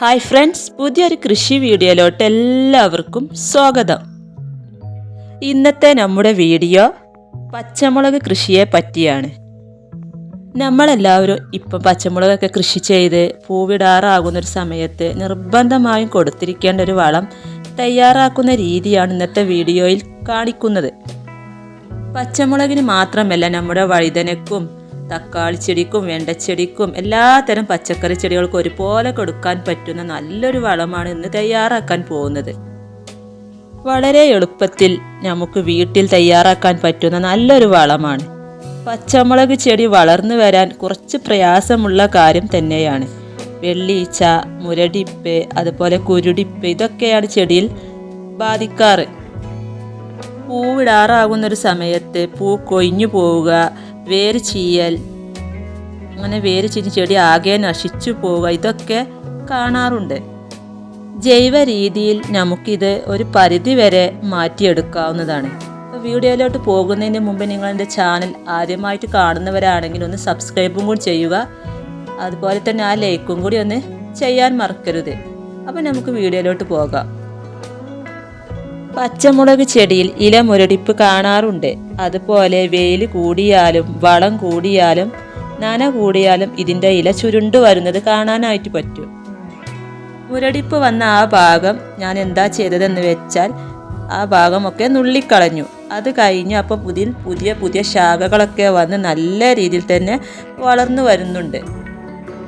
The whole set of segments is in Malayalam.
ഹായ് ഫ്രണ്ട്സ് പുതിയൊരു കൃഷി വീഡിയോയിലോട്ട് എല്ലാവർക്കും സ്വാഗതം. ഇന്നത്തെ നമ്മുടെ വീഡിയോ പച്ചമുളക് കൃഷിയെ പറ്റിയാണ്. നമ്മളെല്ലാവരും ഇപ്പം പച്ചമുളകൊക്കെ കൃഷി ചെയ്ത് പൂവിടാറാകുന്ന ഒരു സമയത്ത് നിർബന്ധമായും കൊടുത്തിരിക്കേണ്ട ഒരു വളം തയ്യാറാക്കുന്ന രീതിയാണ് ഇന്നത്തെ വീഡിയോയിൽ കാണിക്കുന്നത്. പച്ചമുളകിന് മാത്രമല്ല നമ്മുടെ വഴുതനക്കും തക്കാളി ചെടിക്കും വെണ്ടച്ചെടിക്കും എല്ലാത്തരം പച്ചക്കറി ചെടികൾക്കും ഒരുപോലെ കൊടുക്കാൻ പറ്റുന്ന നല്ലൊരു വളമാണ് ഇന്ന് തയ്യാറാക്കാൻ പോകുന്നത്. വളരെ എളുപ്പത്തിൽ നമുക്ക് വീട്ടിൽ തയ്യാറാക്കാൻ പറ്റുന്ന നല്ലൊരു വളമാണ്. പച്ചമുളക് ചെടി വളർന്നു വരാൻ കുറച്ച് പ്രയാസമുള്ള കാര്യം തന്നെയാണ്. വെള്ളീച്ച മുരടിപ്പ് അതുപോലെ കുരുടിപ്പ് ഇതൊക്കെയാണ് ചെടിയിൽ ബാധിക്കാറ്. പൂവിടാറാകുന്ന ഒരു സമയത്ത് പൂ കൊഴിഞ്ഞു പോവുക വേര് ചീയൽ. അങ്ങനെ വേര് ചീഞ്ഞ് ചെടി ആകെ നശിച്ചു പോവുക. ഇതൊക്കെ കാണാറുണ്ട്. ജൈവ രീതിയിൽ നമുക്കിത് ഒരു പരിധി വരെ മാറ്റിയെടുക്കാവുന്നതാണ്. വീഡിയോയിലോട്ട് പോകുന്നതിന് മുമ്പ് നിങ്ങൾ എന്റെ ചാനൽ ആദ്യമായിട്ട് കാണുന്നവരാണെങ്കിൽ ഒന്ന് സബ്സ്ക്രൈബും കൂടി ചെയ്യുക. അതുപോലെ തന്നെ ആ ലൈക്കും കൂടി ഒന്ന് ചെയ്യാൻ മറക്കരുത്. അപ്പോൾ നമുക്ക് വീഡിയോയിലോട്ട് പോകാം. പച്ചമുളക് ചെടിയിൽ ഇല മുരടിപ്പ് കാണാറുണ്ട്. അതുപോലെ വെയിൽ കൂടിയാലും വളം കൂടിയാലും നന കൂടിയാലും ഇതിന്റെ ഇല ചുരുണ്ടു വരുന്നത് കാണാനായിട്ട് പറ്റും. മുരടിപ്പ് വന്ന ആ ഭാഗം ഞാൻ എന്താ ചെയ്തതെന്ന് വെച്ചാൽ ആ ഭാഗമൊക്കെ നുള്ളിക്കളഞ്ഞു. അത് കഴിഞ്ഞ് അപ്പോൾ പുതിയ പുതിയ പുതിയ ശാഖകളൊക്കെ വന്ന് നല്ല രീതിയിൽ തന്നെ വളർന്നു വരുന്നുണ്ട്.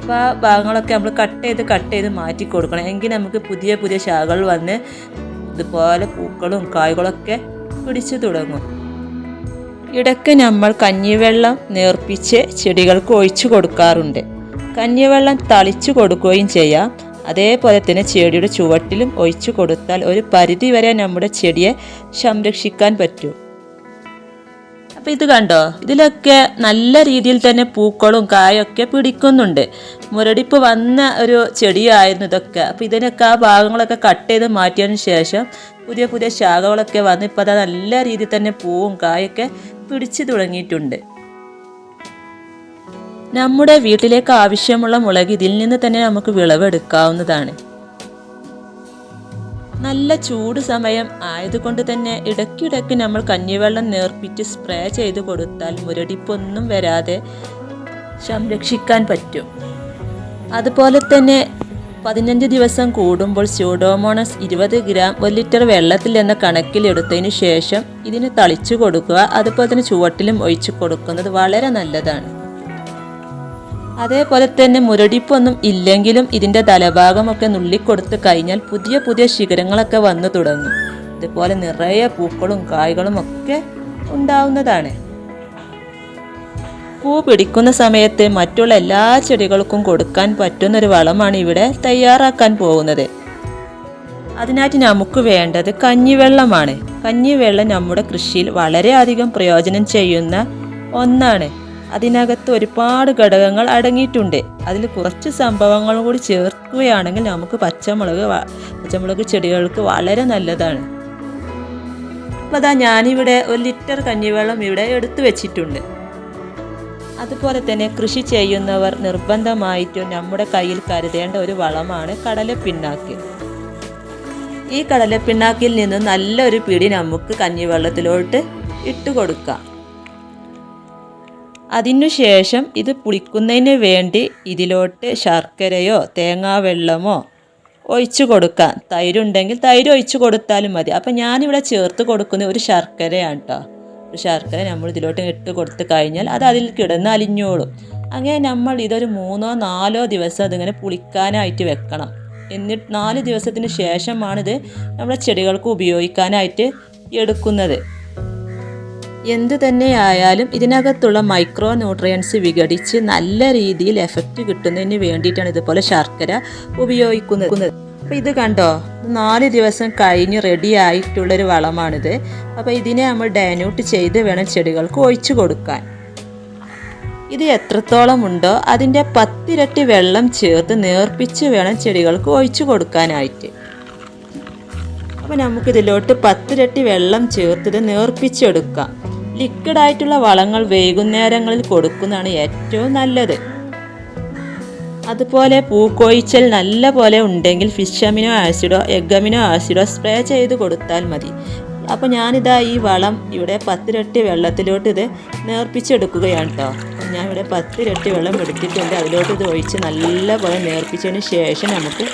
അപ്പോൾ ആ ഭാഗങ്ങളൊക്കെ നമ്മൾ കട്ട് ചെയ്ത് കട്ട് ചെയ്ത് മാറ്റി കൊടുക്കണം എങ്കിൽ നമുക്ക് പുതിയ പുതിയ ശാഖകൾ വന്ന് ഇതുപോലെ പൂക്കളും കായ്കളൊക്കെ പിടിച്ചു തുടങ്ങും. ഇടയ്ക്ക് നമ്മൾ കഞ്ഞിവെള്ളം നേർപ്പിച്ച് ചെടികൾക്ക് ഒഴിച്ചു കൊടുക്കാറുണ്ട്. കഞ്ഞിവെള്ളം തളിച്ചു കൊടുക്കുകയും ചെയ്യാം. അതേപോലെ തന്നെ ചെടിയുടെ ചുവട്ടിലും ഒഴിച്ചു കൊടുത്താൽ ഒരു പരിധി വരെ നമ്മുടെ ചെടിയെ സംരക്ഷിക്കാൻ പറ്റും. അപ്പോൾ ഇത് കണ്ടോ? ഇതിലൊക്കെ നല്ല രീതിയിൽ തന്നെ പൂക്കളും കായൊക്കെ പിടിക്കുന്നുണ്ട്. മുരടിപ്പ് വന്ന ഒരു ചെടിയായിരുന്നു ഇതൊക്കെ. അപ്പോൾ ഇതിനൊക്കെ ആ ഭാഗങ്ങളൊക്കെ കട്ട് ചെയ്ത് മാറ്റിയതിന് ശേഷം പുതിയ പുതിയ ശാഖകളൊക്കെ വന്ന് ഇപ്പോൾ അത് നല്ല രീതിയിൽ തന്നെ പൂവും കായൊക്കെ പിടിച്ചു തുടങ്ങിയിട്ടുണ്ട്. നമ്മുടെ വീട്ടിലേക്ക് ആവശ്യമുള്ള മുളക് ഇതിൽ നിന്ന് തന്നെ നമുക്ക് വിളവെടുക്കാവുന്നതാണ്. നല്ല ചൂട് സമയം ആയതുകൊണ്ട് തന്നെ ഇടയ്ക്കിടയ്ക്ക് നമ്മൾ കഞ്ഞിവെള്ളം നേർപ്പിച്ച് സ്പ്രേ ചെയ്ത് കൊടുത്താൽ മുരടിപ്പൊന്നും വരാതെ സംരക്ഷിക്കാൻ പറ്റും. അതുപോലെ തന്നെ പതിനഞ്ച് ദിവസം കൂടുമ്പോൾ സ്യൂഡോമോണസ് ഇരുപത് ഗ്രാം ഒരു ലിറ്റർ വെള്ളത്തിൽ എന്ന കണക്കിലെടുത്തതിന് ശേഷം ഇതിന് തളിച്ചു കൊടുക്കുക. അതുപോലെ തന്നെ ചുവട്ടിലും ഒഴിച്ചു കൊടുക്കുന്നത് വളരെ നല്ലതാണ്. അതേപോലെ തന്നെ മുരടിപ്പൊന്നും ഇല്ലെങ്കിലും ഇതിന്റെ തലഭാഗമൊക്കെ നുള്ളിക്കൊടുത്ത് കഴിഞ്ഞാൽ പുതിയ പുതിയ ശിഖരങ്ങളൊക്കെ വന്നു തുടങ്ങും. ഇതുപോലെ നിറയെ പൂക്കളും കായ്കളും ഒക്കെ ഉണ്ടാവുന്നതാണ്. പൂ പിടിക്കുന്ന സമയത്ത് മറ്റുള്ള എല്ലാ ചെടികൾക്കും കൊടുക്കാൻ പറ്റുന്നൊരു വളമാണ് ഇവിടെ തയ്യാറാക്കാൻ പോകുന്നത്. അതിനായിട്ട് നമുക്ക് വേണ്ടത് കഞ്ഞിവെള്ളമാണ്. കഞ്ഞിവെള്ളം നമ്മുടെ കൃഷിയിൽ വളരെയധികം പ്രയോജനം ചെയ്യുന്ന ഒന്നാണ്. അതിനകത്ത് ഒരുപാട് ഘടകങ്ങൾ അടങ്ങിയിട്ടുണ്ട്. അതിൽ കുറച്ച് സംഭവങ്ങൾ കൂടി ചേർക്കുകയാണെങ്കിൽ നമുക്ക് പച്ചമുളക് പച്ചമുളക് ചെടികൾക്ക് വളരെ നല്ലതാണ്. അപ്പോൾ അതാ ഞാനിവിടെ ഒരു ലിറ്റർ കഞ്ഞിവെള്ളം ഇവിടെ എടുത്തു വെച്ചിട്ടുണ്ട്. അതുപോലെ തന്നെ കൃഷി ചെയ്യുന്നവർ നിർബന്ധമായിട്ടും നമ്മുടെ കയ്യിൽ കരുതേണ്ട ഒരു വളമാണ് കടലപ്പിണ്ണാക്ക്. ഈ കടലപ്പിണ്ണാക്കിൽ നിന്ന് നല്ലൊരു പിടി നമുക്ക് കഞ്ഞിവെള്ളത്തിലോട്ട് ഇട്ട് കൊടുക്കാം അതിനുശേഷം ഇത് പുളിക്കുന്നതിന് വേണ്ടി ഇതിലോട്ട് ശർക്കരയോ തേങ്ങാവെള്ളമോ ഒഴിച്ചു കൊടുക്കാം. തൈരുണ്ടെങ്കിൽ തൈര് ഒഴിച്ചു കൊടുത്താലും മതി. അപ്പം ഞാനിവിടെ ചേർത്ത് കൊടുക്കുന്ന ഒരു ശർക്കരയാണ് കേട്ടോ ഒരു ശർക്കര നമ്മൾ ഇതിലോട്ട് ഇട്ട് കൊടുത്തു കഴിഞ്ഞാൽ അത് അതിൽ കിടന്ന് അലിഞ്ഞോളും. അങ്ങനെ നമ്മൾ ഇതൊരു മൂന്നോ നാലോ ദിവസം അതിങ്ങനെ പുളിക്കാനായിട്ട് വെക്കണം. എന്നിട്ട് നാല് ദിവസത്തിന് ശേഷമാണിത് നമ്മുടെ ചെടികൾക്ക് ഉപയോഗിക്കാനായിട്ട് എടുക്കുന്നത്. എന്തു തന്നെയായാലും ഇതിനകത്തുള്ള മൈക്രോ ന്യൂട്രിയൻസ് വിഘടിച്ച് നല്ല രീതിയിൽ എഫക്റ്റ് കിട്ടുന്നതിന് വേണ്ടിയിട്ടാണ് ഇതുപോലെ ശർക്കര ഉപയോഗിക്കുന്നത്. അപ്പോൾ ഇത് കണ്ടോ? നാല് ദിവസം കഴിഞ്ഞ് റെഡി ആയിട്ടുള്ളൊരു വളമാണിത്. അപ്പോൾ ഇതിനെ നമ്മൾ ഡൈന്യൂട്ട് ചെയ്ത് വേണം ചെടികൾക്ക് ഒഴിച്ചു കൊടുക്കാൻ. ഇത് എത്രത്തോളം ഉണ്ടോ അതിന്റെ പത്തിരട്ടി വെള്ളം ചേർത്ത് നേർപ്പിച്ച് വേണം ചെടികൾക്ക് ഒഴിച്ചു കൊടുക്കാനായിട്ട്. അപ്പോൾ നമുക്കിതിലോട്ട് പത്തിരട്ടി വെള്ളം ചേർത്തത് നേർപ്പിച്ചെടുക്കാം. ലിക്വിഡായിട്ടുള്ള വളങ്ങൾ വൈകുന്നേരങ്ങളിൽ കൊടുക്കുന്നതാണ് ഏറ്റവും നല്ലത്. അതുപോലെ പൂക്കൊഴിച്ചൽ നല്ല പോലെ ഉണ്ടെങ്കിൽ ഫിഷ് അമിനോ ആസിഡോ എഗ് അമിനോ ആസിഡോ സ്പ്രേ ചെയ്ത് കൊടുത്താൽ മതി. അപ്പോൾ ഞാനിതാ ഈ വളം ഇവിടെ പത്തിരട്ടി വെള്ളത്തിലോട്ട് ഇത് നേർപ്പിച്ചെടുക്കുകയാണ് കേട്ടോ ഞാൻ ഇവിടെ പത്തിരട്ടി വെള്ളം എടുത്തിട്ടുണ്ട്. അതിലോട്ട് ഇത് ഒഴിച്ച് നല്ല പോലെ നേർപ്പിച്ചതിന് ശേഷം നമുക്ക്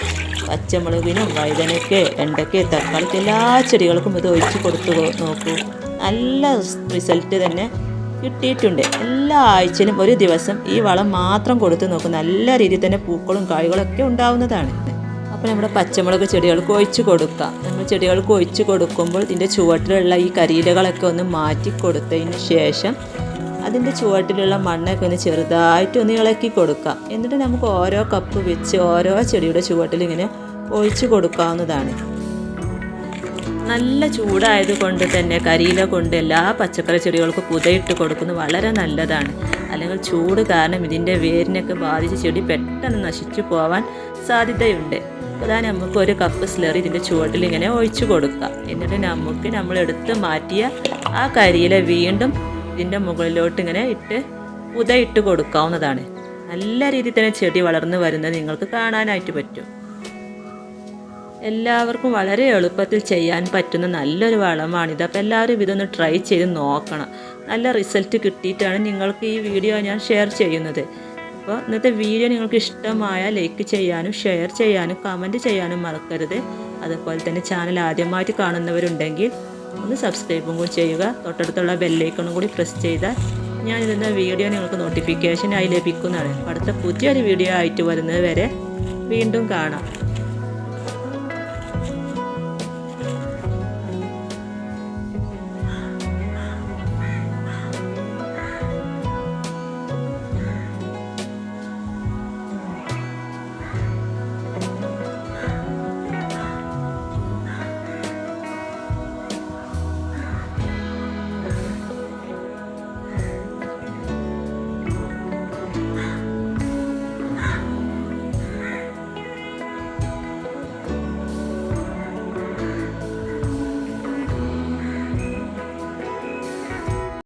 പച്ചമുളകിനും വഴുതനയ്ക്ക് വെണ്ടയ്ക്ക് തക്കാളിക്ക് എല്ലാ ചെടികൾക്കും ഇത് ഒഴിച്ച് കൊടുത്തു നോക്കൂ. നല്ല റിസൾട്ട് തന്നെ കിട്ടിയിട്ടുണ്ട്. എല്ലാ ആഴ്ചയിലും ഒരു ദിവസം ഈ വളം മാത്രം കൊടുത്ത് നോക്കും. നല്ല രീതിയിൽ തന്നെ പൂക്കളും കായ്കളും ഒക്കെ ഉണ്ടാവുന്നതാണ്. അപ്പോൾ നമ്മുടെ പച്ചമുളക് ചെടികൾക്ക് ഒഴിച്ചു കൊടുക്കാം. നമ്മൾ ചെടികൾക്ക് ഒഴിച്ചു കൊടുക്കുമ്പോൾ ഇതിന്റെ ചുവട്ടിലുള്ള ഈ കരിയിലകളൊക്കെ ഒന്ന് മാറ്റി കൊടുത്തതിന് ശേഷം അതിന്റെ ചുവട്ടിലുള്ള മണ്ണൊക്കെ ഒന്ന് ചെറുതായിട്ട് ഒന്ന് ഇളക്കി കൊടുക്കാം. എന്നിട്ട് നമുക്ക് ഓരോ കപ്പ് വെച്ച് ഓരോ ചെടിയുടെ ചുവട്ടിൽ ഇങ്ങനെ ഒഴിച്ച് കൊടുക്കാവുന്നതാണ്. നല്ല ചൂടായത് കൊണ്ട് തന്നെ കരിയില കൊണ്ട് എല്ലാ പച്ചക്കറി ചെടികൾക്കും പുതയിട്ട് കൊടുക്കുന്നത് വളരെ നല്ലതാണ്. അല്ലെങ്കിൽ ചൂട് കാരണം ഇതിന്റെ വേരിനൊക്കെ ബാധിച്ച് ചെടി പെട്ടെന്ന് നശിച്ചു പോവാൻ സാധ്യതയുണ്ട്. അതാ നമുക്ക് ഒരു കപ്പ് സ്ലറി ഇതിന്റെ ചുവട്ടിൽ ഇങ്ങനെ ഒഴിച്ചു കൊടുക്കുക എന്നിട്ട് നമുക്ക് നമ്മൾ എടുത്ത് മാറ്റിയ ആ കരിയില വീണ്ടും ഇതിന്റെ മുകളിലോട്ട് ഇങ്ങനെ ഇട്ട് പുതയിട്ട് കൊടുക്കാവുന്നതാണ്. നല്ല രീതിയിൽ തന്നെ ചെടി വളർന്നു വരുന്നത് നിങ്ങൾക്ക് കാണാനായിട്ട് പറ്റും. എല്ലാവർക്കും വളരെ എളുപ്പത്തിൽ ചെയ്യാൻ പറ്റുന്ന നല്ലൊരു വളമാണിത് അപ്പോൾ എല്ലാവരും ഇതൊന്ന് ട്രൈ ചെയ്ത് നോക്കണം. നല്ല റിസൾട്ട് കിട്ടിയിട്ടാണ് നിങ്ങൾക്ക് ഈ വീഡിയോ ഞാൻ ഷെയർ ചെയ്യുന്നത്. അപ്പോൾ ഇന്നത്തെ വീഡിയോ നിങ്ങൾക്ക് ഇഷ്ടമായ ലൈക്ക് ചെയ്യാനും ഷെയർ ചെയ്യാനും കമന്റ് ചെയ്യാനും മറക്കരുത്. അതുപോലെ തന്നെ ചാനൽ ആദ്യമായിട്ട് കാണുന്നവരുണ്ടെങ്കിൽ ഒന്ന് സബ്സ്ക്രൈബും കൂടി ചെയ്യുക. തൊട്ടടുത്തുള്ള ബെല്ലൈക്കണും കൂടി പ്രസ് ചെയ്താൽ ഞാൻ ഇടുന്ന വീഡിയോ നിങ്ങൾക്ക് നോട്ടിഫിക്കേഷനായി ലഭിക്കുന്നതാണ്. അടുത്ത പുതിയൊരു വീഡിയോ ആയിട്ട് വരുന്നത് വരെ വീണ്ടും കാണാം.